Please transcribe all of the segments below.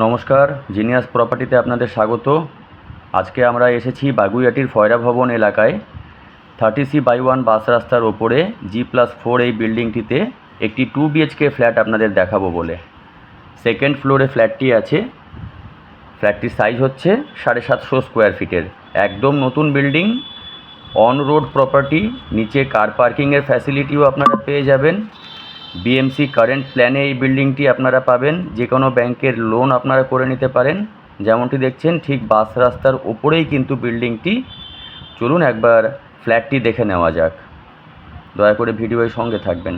নমস্কার, জিনিয়াস প্রপার্টিতে আপনাদের স্বাগত। আজকে আমরা এসেছি বাগুইয়াটির ফয়রা ভবন এলাকায়। Thirty C by one bus রাস্তার ওপরে জি প্লাস ফোর এই বিল্ডিংটিতে একটি টু বিএইচকে ফ্ল্যাট আপনাদের দেখাবো বলে। সেকেন্ড ফ্লোরে ফ্ল্যাটটি আছে। ফ্ল্যাটটির সাইজ হচ্ছে সাড়ে সাতশো স্কোয়ার ফিটের। একদম নতুন বিল্ডিং অন রোড প্রপার্টি নিচে কার পার্কিংয়ের ফ্যাসিলিটিও আপনারা পেয়ে যাবেন। বিএমসি কারেন্ট প্ল্যানে এই বিল্ডিংটি আপনারা পাবেন। যে কোনো ব্যাংকের লোন আপনারা করে নিতে পারেন। যেমনটি দেখছেন, ঠিক বাস রাস্তার ওপরেই কিন্তু বিল্ডিংটি চলুন একবার ফ্ল্যাটটি দেখে নেওয়া যাক। দয়া করে ভিডিওর সঙ্গে থাকবেন।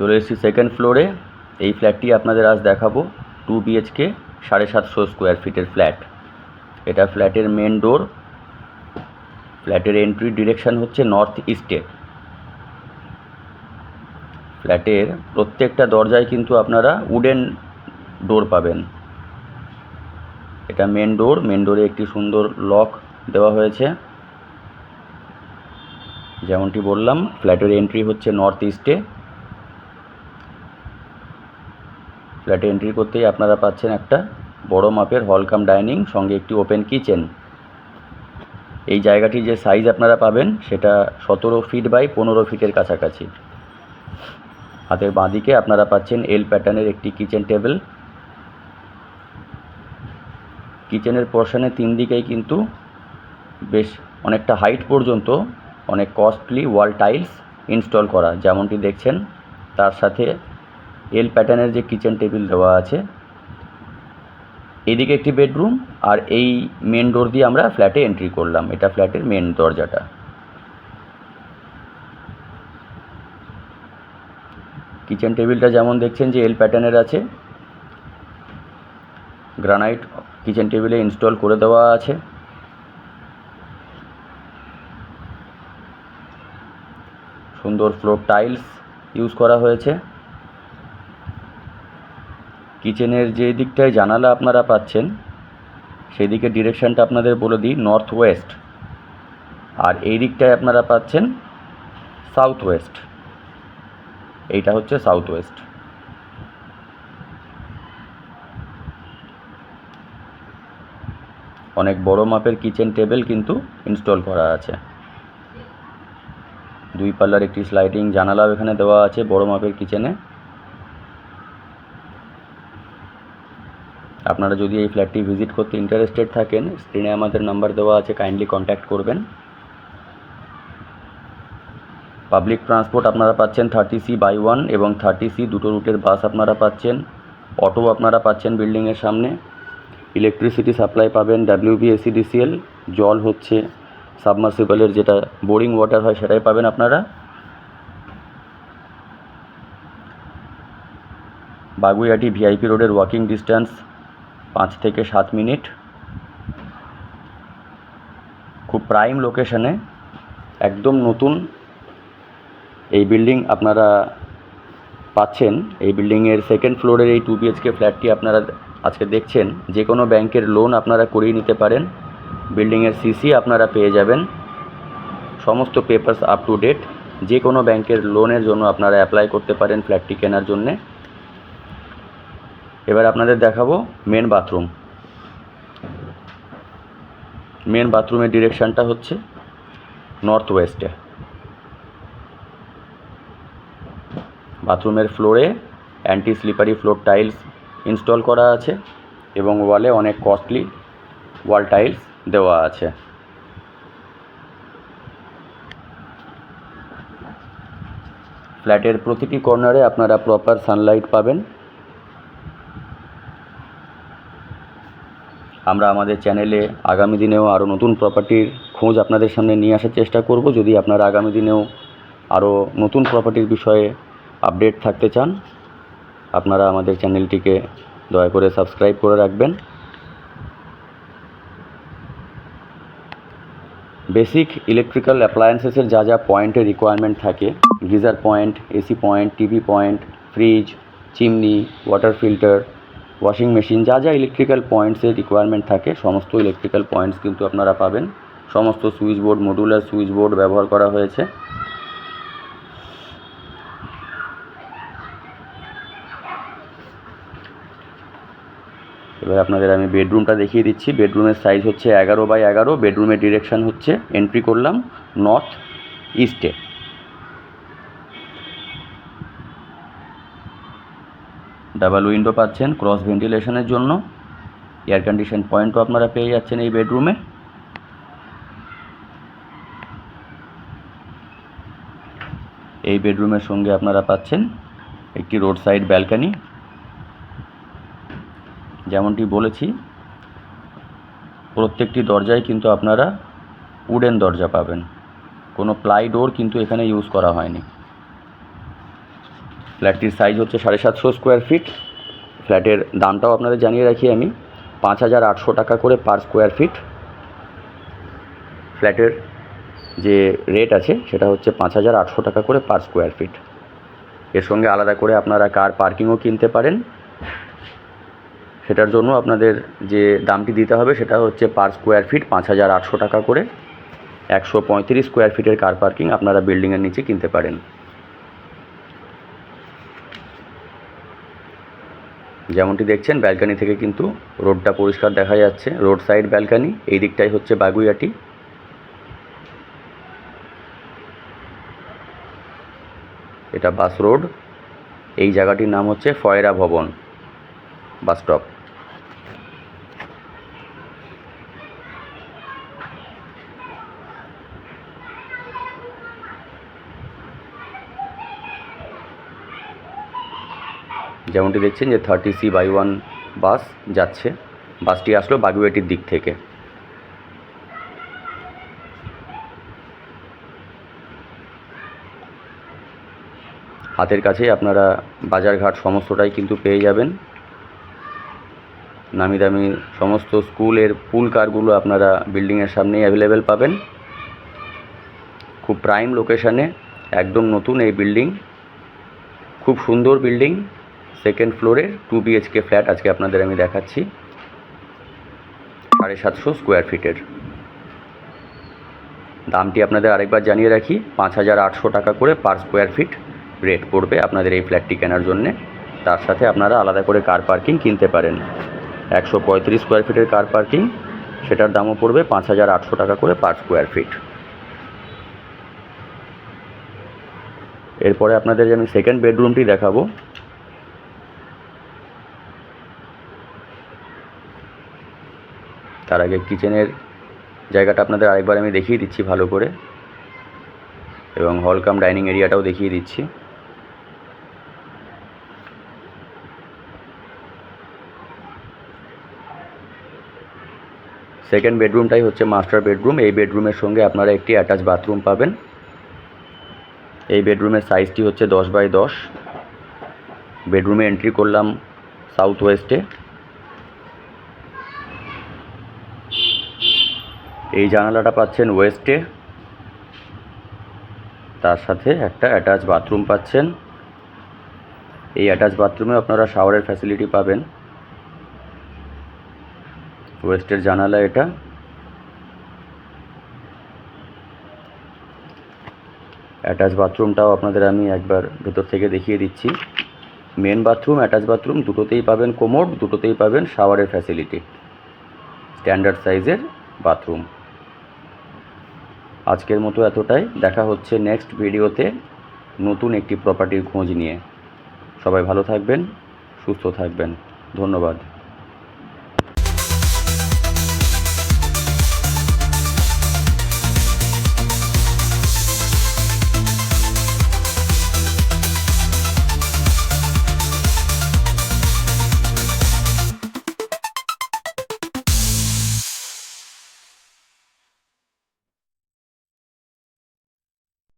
চলে এসেছি সেকেন্ড ফ্লোরে এই ফ্ল্যাটটি আপনাদের আজ দেখাবো। টু বিএইচকে সাড়ে সাতশো স্কোয়ার ফিটের ফ্ল্যাট এটা ফ্ল্যাটের মেন ডোর ফ্ল্যাটের এন্ট্রি ডিরেকশন হচ্ছে নর্থ ইস্টে ফ্ল্যাটের প্রত্যেকটা দরজায় কিন্তু আপনারা উডেন ডোর পাবেন। এটা মেন ডোর মেন ডোরে একটি সুন্দর লক দেওয়া হয়েছে। যেমনটি বললাম ফ্ল্যাটের এন্ট্রি হচ্ছে নর্থ ইস্টে ফ্ল্যাটে এন্ট্রি করতেই আপনারা পাচ্ছেন একটা বড় মাপের হল কাম ডাইনিং সঙ্গে একটি ওপেন কিচেন এই জায়গাটির যে সাইজ আপনারা পাবেন, সেটা সতেরো ফিট বাই পনেরো ফিটের কাছাকাছি। হাতের বাঁদিকে আপনারা পাচ্ছেন এল প্যাটার্নের একটি কিচেন টেবিল কিচেনের পোর্শনে তিন দিকেই কিন্তু বেশ অনেকটা হাইট পর্যন্ত অনেক কস্টলি ওয়াল টাইলস ইনস্টল করা। যেমনটি দেখছেন, তার সাথে এল প্যাটার্নের যে কিচেন টেবিল দেওয়া আছে, এদিকে একটি বেডরুম আর এই মেন ডোর দিয়ে আমরা ফ্ল্যাটে এন্ট্রি করলাম। এটা ফ্ল্যাটের মেন দরজাটা। কিচেন টেবিলটা যেমন দেখছেন যে এল প্যাটার্নের আছে গ্রানাইট কিচেন টেবিলে ইনস্টল করে দেওয়া আছে। সুন্দর ফ্লোর টাইলস ইউজ করা হয়েছে। কিচেনের যে দিকটায় জানালা আপনারা পাচ্ছেন, সেদিকে ডিরেকশানটা আপনাদের বলে দিই নর্থ ওয়েস্ট আর এই দিকটায় আপনারা পাচ্ছেন সাউথ ওয়েস্ট এইটা হচ্ছে সাউথ ওয়েস্ট অনেক বড় মাপের কিচেন টেবিল কিন্তু ইনস্টল করা আছে। দুই পাল্লার একটি স্লাইডিং জানালাও এখানে দেওয়া আছে বড় মাপের কিচেনে। আপনারা যদি এই ফ্ল্যাটটি ভিজিট করতে ইন্টারেস্টেড থাকেন স্ক্রিনে আমাদের নাম্বার দেওয়া আছে কাইন্ডলি কন্ট্যাক্ট করবেন। পাবলিক ট্রান্সপোর্ট আপনারা পাচ্ছেন থার্টি সি বাই ওয়ান এবং থার্টি সি দুটো রুটের বাস আপনারা পাচ্ছেন অটো আপনারা পাচ্ছেন বিল্ডিংয়ের সামনে। ইলেকট্রিসিটি সাপ্লাই পাবেন ডাব্লিউবিএসিডিসিএল জল হচ্ছে সাবমার্সিবলের যেটা বোরিং ওয়াটার হয় সেটাই পাবেন আপনারা। বাগুইয়াটি ভিআইপি রোডের ওয়াকিং ডিস্ট্যান্স পাঁচ থেকে সাত মিনিট। খুব প্রাইম লোকেশনে একদম নতুন এই বিল্ডিং আপনারা পাচ্ছেন। এই বিল্ডিংয়ের সেকেন্ড ফ্লোরের এই টু বিএইচকে ফ্ল্যাটটি আপনারা আজকে দেখছেন। যে কোনো ব্যাংকের লোন আপনারা করিয়ে নিতে পারেন। বিল্ডিংয়ের সিসি আপনারা পেয়ে যাবেন। সমস্ত পেপারস আপ টু ডেট যে কোনো ব্যাংকের লোনের জন্য আপনারা অ্যাপ্লাই করতে পারেন ফ্ল্যাটটি কেনার জন্যে। এবার আপনাদের দেখাবো মেন বাথরুম মেন বাথরুমের ডিরেকশানটা হচ্ছে নর্থ ওয়েস্টে বাথরুমের ফ্লোরে anti slippery floor tiles install করা আছে এবং ওয়ালে অনেক কস্টলি ওয়াল টাইলস দেওয়া আছে। ফ্ল্যাটের প্রতিটি কর্নারে আপনারা প্রপার সানলাইট পাবেন। আমরা আমাদের চ্যানেলে আগামী দিনেও আরও নতুন প্রপার্টির খোঁজ আপনাদের সামনে নিয়ে আসার চেষ্টা করব। যদি আপনারা আগামী দিনেও আরও নতুন প্রপার্টির বিষয়ে আপডেট থাকতে চান, আপনারা আমাদের চ্যানেলটিকে দয়া করে সাবস্ক্রাইব করে রাখবেন। বেসিক ইলেকট্রিক্যাল অ্যাপ্লায়েন্সেসের যা যা পয়েন্টের রিকোয়ারমেন্ট থাকে geyser point AC point TV point fridge chimney water filter washing machine যা যা ইলেকট্রিক্যাল পয়েন্টসের রিকোয়ারমেন্ট থাকে, সমস্ত ইলেকট্রিক্যাল পয়েন্টস কিন্তু আপনারা পাবেন। সমস্ত switch board modular switch board ব্যবহার করা হয়েছে। এবার আপনাদের আমি বেডরুমটা দেখিয়ে দিচ্ছি। বেডরুমের সাইজ হচ্ছে এগারো বাই এগারো বেডরুমের ডিরেকশান হচ্ছে এন্ট্রি করলাম নর্থ ইস্টে ডাবল উইন্ডো পাচ্ছেন, ক্রস ভেন্টিলেশনের জন্য। এয়ার কন্ডিশন পয়েন্টও আপনারা পেয়ে যাচ্ছেন এই বেডরুমে। এই বেডরুমের সঙ্গে আপনারা পাচ্ছেন একটি রোড সাইড ব্যালকানি। যেমনটি বলেছি, প্রত্যেকটি দরজায় কিন্তু আপনারা উডেন দরজা পাবেন। কোনো প্লাই ডোর কিন্তু এখানে ইউজ করা হয়নি। ফ্ল্যাটটির সাইজ হচ্ছে সাড়ে সাতশো স্কোয়ার ফিট ফ্ল্যাটের দামটাও আপনাদের জানিয়ে রাখি আমি। পাঁচ হাজার আটশো টাকা করে পার স্কোয়ার ফিট ফ্ল্যাটের যে রেট আছে, সেটা হচ্ছে পাঁচ হাজার আটশো টাকা করে পার স্কোয়ার ফিট এর সঙ্গে আলাদা করে আপনারা কার পার্কিংও কিনতে পারেন। সেটার জন্য আপনাদের যে দামটি দিতে হবে, সেটা হচ্ছে পার স্কোয়ার ফিট পাঁচ হাজার আটশো টাকা করে। একশো পঁয়ত্রিশ স্কোয়ার ফিটের কার পার্কিং আপনারা বিল্ডিংয়ের নিচে কিনতে পারেন। যেমনটি দেখছেন, ব্যালকানি থেকে কিন্তু রোডটা পরিষ্কার দেখা যাচ্ছে। রোড সাইড ব্যালকানি, এই দিকটাই হচ্ছে বাগুইয়াটি। এটা বাস রোড। এই জায়গাটির নাম হচ্ছে ফয়রা ভবন, বাস স্টপ। যেমনটি দেখছেন যে thirty C by one bus যাচ্ছে। বাসটি আসলো বাগুয়েটির দিক থেকে। হাতের কাছেই আপনারা বাজারঘাট সমস্তটাই কিন্তু পেয়ে যাবেন। নামি দামি সমস্ত স্কুলের পুল কারগুলো আপনারা বিল্ডিংয়ের সামনেই অ্যাভেলেবেল পাবেন। খুব প্রাইম লোকেশানে একদম নতুন এই বিল্ডিং। খুব সুন্দর বিল্ডিং। সেকেন্ড ফ্লোরে টু বিএইচকে ফ্ল্যাট আজকে আপনাদের আমি দেখাচ্ছি। সাড়ে সাতশো স্কোয়ার ফিটের দামটি আপনাদের আরেকবার জানিয়ে রাখি, পাঁচ হাজার আটশো টাকা করে পার স্কোয়ার ফিট রেট পড়বে আপনাদের এই ফ্ল্যাটটি কেনার জন্যে। তার সাথে আপনারা আলাদা করে কার পার্কিং কিনতে পারেন। একশো পঁয়ত্রিশ স্কোয়ার ফিটের কার পার্কিং সেটার দামও পড়বে পাঁচ হাজার আটশো টাকা করে পার স্কোয়ার ফিট এরপরে আপনাদের আমি সেকেন্ড বেডরুমটি দেখাবো তার আগে কিচেনের জায়গাটা আপনাদের আরেকবার আমি দেখিয়ে দিচ্ছি ভালো করে। এবং হল কাম ডাইনিং এরিয়াটাও দেখিয়ে দিচ্ছি। সেকেন্ড বেডরুমটাই হচ্ছে মাস্টার বেডরুম এই বেডরুমের সঙ্গে আপনারা একটি অ্যাটাচ বাথরুম পাবেন। এই বেডরুমের সাইজটি হচ্ছে দশ বাই দশ। বেডরুমে এন্ট্রি করলাম সাউথ ওয়েস্টে এই জানালাটা পাচ্ছেন ওয়েস্টে। তার সাথে একটা অ্যাটাচ বাথরুম পাচ্ছেন। এই অ্যাটাচ বাথরুমে আপনারা শাওয়ারের ফ্যাসিলিটি পাবেন। ওয়েস্টের জানালা এটা। অ্যাটাচ বাথরুমটাও আপনাদের আমি একবার ভেতর থেকে দেখিয়ে দিচ্ছি। মেন বাথরুম, অ্যাটাচ বাথরুম দুটোতেই পাবেন কোমোড দুটোতেই পাবেন শাওয়ারের ফ্যাসিলিটি স্ট্যান্ডার্ড সাইজের বাথরুম। আজকের মতো এতটাই। দেখা হচ্ছে নেক্সট ভিডিওতে নতুন একটি প্রপার্টির খোঁজ নিয়ে। সবাই ভালো থাকবেন, সুস্থ থাকবেন। ধন্যবাদ।